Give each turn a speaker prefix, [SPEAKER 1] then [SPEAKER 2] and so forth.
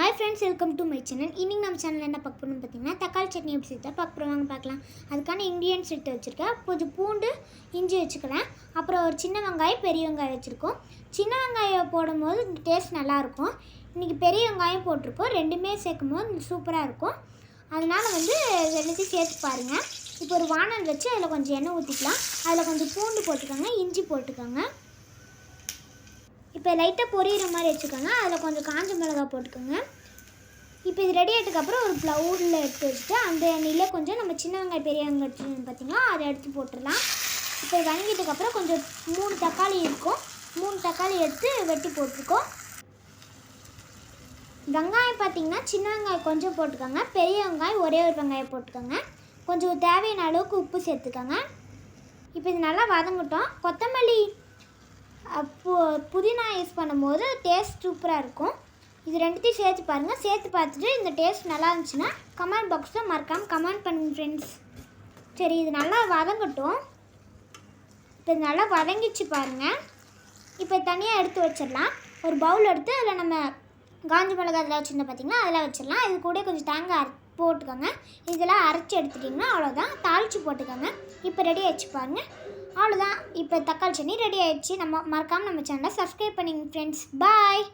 [SPEAKER 1] Hi friends welcome to my channel இன்னைக்கு நம்ம சேனலில் என்ன பார்க்க போகணும்னு பார்த்தீங்கன்னா தக்காளி சட்னி எப்படி செய்தால் பார்க்க போகிறவங்க வாங்க பார்க்கலாம். அதுக்கான இன்க்ரீடியன்ஸ் எடுத்து வச்சுருக்கேன். கொஞ்சம் பூண்டு இஞ்சி வச்சுக்கிறேன். அப்புறம் ஒரு சின்ன வெங்காயம் பெரிய வெங்காயம் வச்சுருக்கோம். சின்ன வெங்காயம் போடும்போது டேஸ்ட் நல்லாயிருக்கும் இன்றைக்கி பெரிய வெங்காயம் போட்டிருக்கோம். ரெண்டுமே சேர்க்கும் போது சூப்பராக இருக்கும். அதனால் வந்து ரெண்டுத்தையும் சேர்த்து பாருங்கள் இப்போ ஒரு வானல் வச்சு அதில் கொஞ்சம் எண்ணெய் ஊற்றிக்கலாம் அதில் கொஞ்சம் பூண்டு போட்டுக்கோங்க இஞ்சி போட்டுக்கோங்க. இப்போ லைட்டாக பொரியிற மாதிரி வச்சுக்கோங்க. அதில் கொஞ்சம் காஞ்ச மிளகா போட்டுக்கோங்க. இப்போ இது ரெடி ஆகிட்டதுக்கப்புறம் ஒரு ப்ளவுடில் எடுத்து வச்சுட்டு அந்த எண்ணெயிலே கொஞ்சம் நம்ம சின்ன வெங்காயம் பெரிய வெங்காயம் வச்சுருந்தோம் அதை எடுத்து போட்டுடலாம். இப்போ இது கொஞ்சம் மூணு தக்காளி இருக்கும். மூணு தக்காளி எடுத்து வெட்டி போட்டிருக்கோம். வெங்காயம் பார்த்தீங்கன்னா சின்ன வெங்காயம் கொஞ்சம் போட்டுக்கோங்க. பெரிய வெங்காயம் ஒரே ஒரு வெங்காயம் போட்டுக்கோங்க. கொஞ்சம் தேவையான அளவுக்கு உப்பு சேர்த்துக்கோங்க. இப்போ இது நல்லா வதங்கட்டும். கொத்தமல்லி அப்போ புதினா யூஸ் பண்ணும்போது டேஸ்ட் சூப்பராக இருக்கும். இது ரெண்டுத்தையும் சேர்த்து பாருங்கள் சேர்த்து பார்த்துட்டு இந்த டேஸ்ட் நல்லா இருந்துச்சுன்னா கமெண்ட் பாக்ஸில் மறக்காமல் கமெண்ட் பண்ணுங்க ஃப்ரெண்ட்ஸ் சரி இது நல்லா வதங்கட்டும். இப்போ இது நல்லா வதங்கிச்சு பாருங்கள் இப்போ தனியாக எடுத்து வச்சிடலாம். ஒரு பவுல் எடுத்து அதில் நம்ம காஞ்சி மிளகா அதில் வச்சுருந்தோம் பார்த்திங்கன்னா அதில் வச்சிடலாம். இது கூட கொஞ்சம் தேங்காய் அரை போட்டுக்கோங்க. இதெல்லாம் அரைச்சி எடுத்துட்டிங்கன்னா அவ்வளோதான் தாளித்து போட்டுக்கோங்க. இப்போ ரெடி ஆயிடுச்சு பாருங்கள் அவ்வளோதான் இப்போ தக்காளி சட்னி ரெடி ஆயிடுச்சு. நம்ம மறக்காமல் நம்ம சேனலை சப்ஸ்கிரைப் பண்ணிங்க ஃப்ரெண்ட்ஸ் பாய்